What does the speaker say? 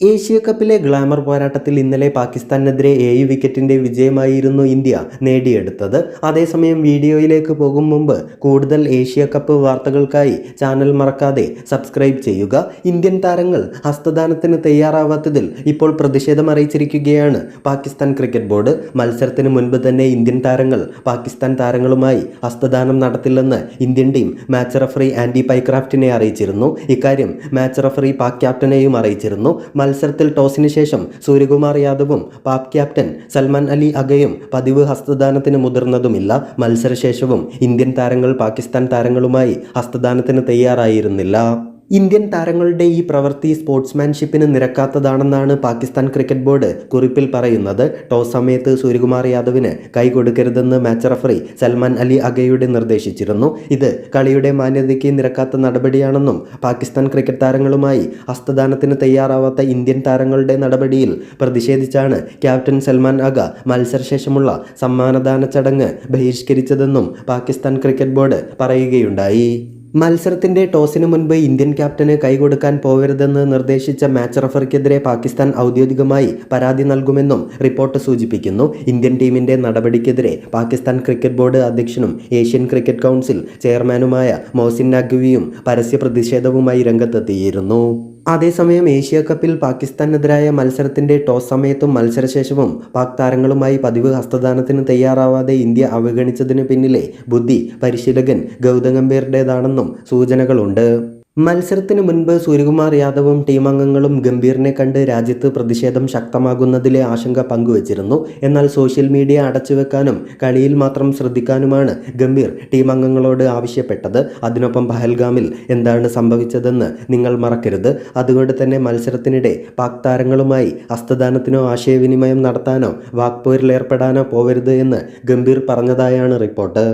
Asia കപ്പിലെ glamour പോരാട്ടത്തിൽ ഇന്നലെ പാകിസ്ഥാനെതിരെ ഏഴ് വിക്കറ്റിന്റെ വിജയമായിരുന്നു ഇന്ത്യ നേടിയെടുത്തത്. അതേസമയം വീഡിയോയിലേക്ക് പോകും മുമ്പ് കൂടുതൽ ഏഷ്യ കപ്പ് വാർത്തകൾക്കായി ചാനൽ മറക്കാതെ സബ്സ്ക്രൈബ് ചെയ്യുക. ഇന്ത്യൻ താരങ്ങൾ ഹസ്തദാനത്തിന് തയ്യാറാവാത്തതിൽ ഇപ്പോൾ പ്രതിഷേധം അറിയിച്ചിരിക്കുകയാണ് പാകിസ്ഥാൻ ക്രിക്കറ്റ് ബോർഡ്. മത്സരത്തിന് മുൻപ് തന്നെ ഇന്ത്യൻ താരങ്ങൾ പാകിസ്ഥാൻ താരങ്ങളുമായി ഹസ്തദാനം നടത്തില്ലെന്ന് Indian team match referee Andy പൈക്രാഫ്റ്റിനെ അറിയിച്ചിരുന്നു. ഇക്കാര്യം മാച്ച് റഫറി പാക് ക്യാപ്റ്റനെയും അറിയിച്ചിരുന്നു. മത്സരത്തിൽ ടോസിന് ശേഷം സൂര്യകുമാർ യാദവും പാക് ക്യാപ്റ്റൻ സൽമാൻ അലി അഗയും പതിവ് ഹസ്തദാനത്തിന് മുതിർന്നതുമില്ല. മത്സരശേഷവും ഇന്ത്യൻ താരങ്ങൾ പാകിസ്ഥാൻ താരങ്ങളുമായി ഹസ്തദാനത്തിന് തയ്യാറായിരുന്നില്ല. ഇന്ത്യൻ താരങ്ങളുടെ ഈ പ്രവൃത്തി സ്പോർട്സ്മാൻഷിപ്പിന് നിരക്കാത്തതാണെന്നാണ് പാകിസ്ഥാൻ ക്രിക്കറ്റ് ബോർഡ് കുറിപ്പിൽ പറയുന്നത്. ടോസ് സമയത്ത് സൂര്യകുമാർ യാദവിന് കൈ കൊടുക്കരുതെന്ന് മാച്ച് റഫറി സൽമാൻ അലി അഗയുടെ നിർദ്ദേശിച്ചിരുന്നു. ഇത് കളിയുടെ മാന്യതയ്ക്ക് നിരക്കാത്ത നടപടിയാണെന്നും പാകിസ്ഥാൻ ക്രിക്കറ്റ് താരങ്ങളുമായി ഹസ്തദാനത്തിന് തയ്യാറാവാത്ത ഇന്ത്യൻ താരങ്ങളുടെ നടപടിയിൽ പ്രതിഷേധിച്ചാണ് ക്യാപ്റ്റൻ സൽമാൻ അഗ മത്സരശേഷമുള്ള സമ്മാനദാന ചടങ്ങ് ബഹിഷ്കരിച്ചതെന്നും പാകിസ്ഥാൻ ക്രിക്കറ്റ് ബോർഡ് പറയുകയുണ്ടായി. മത്സരത്തിന്റെ ടോസിന് മുൻപ് ഇന്ത്യൻ ക്യാപ്റ്റന് കൈകൊടുക്കാൻ പോകരുതെന്ന് നിർദ്ദേശിച്ച മാച്ച് റഫറിക്കെതിരെ പാകിസ്ഥാൻ ഔദ്യോഗികമായി പരാതി നൽകുമെന്നും റിപ്പോർട്ട് സൂചിപ്പിക്കുന്നു. ഇന്ത്യൻ ടീമിന്റെ നടപടിക്കെതിരെ പാകിസ്ഥാൻ ക്രിക്കറ്റ് ബോർഡ് അധ്യക്ഷനും ഏഷ്യൻ ക്രിക്കറ്റ് കൗൺസിൽ ചെയർമാനുമായ മോസിൻ നഖ്വിയും പരസ്യ പ്രതിഷേധവുമായി രംഗത്തെത്തിയിരുന്നു. അതേസമയം ഏഷ്യ കപ്പിൽ പാകിസ്ഥാനെതിരായ മത്സരത്തിന്റെ ടോസ് സമയത്തും മത്സരശേഷവും പാക് താരങ്ങളുമായി പതിവ് ഹസ്തദാനത്തിന് തയ്യാറാവാതെ ഇന്ത്യ അവഗണിച്ചതിന് പിന്നിലെ ബുദ്ധി പരിശീലകൻ ഗൗതം ഗംഭീറുടേതാണെന്നും സൂചനകളുണ്ട്. മത്സരത്തിന് മുൻപ് സൂര്യകുമാർ യാദവും ടീം അംഗങ്ങളും ഗംഭീറിനെ കണ്ട് രാജ്യത്ത് പ്രതിഷേധം ശക്തമാകുന്നതിലെ ആശങ്ക പങ്കുവച്ചിരുന്നു. എന്നാൽ സോഷ്യൽ മീഡിയ അടച്ചുവെക്കാനും കളിയിൽ മാത്രം ശ്രദ്ധിക്കാനുമാണ് ഗംഭീർ ടീം അംഗങ്ങളോട് ആവശ്യപ്പെട്ടത്. അതിനൊപ്പം പഹൽഗാമിൽ എന്താണ് സംഭവിച്ചതെന്ന് നിങ്ങൾ മറക്കരുത്. അതുകൊണ്ട് തന്നെ മത്സരത്തിനിടെ പാക് താരങ്ങളുമായി ഹസ്തദാനത്തിനോ ആശയവിനിമയം നടത്താനോ വാക്പോരിലേർപ്പെടാനോ പോവരുത് എന്ന് ഗംഭീർ പറഞ്ഞതായാണ് റിപ്പോർട്ട്.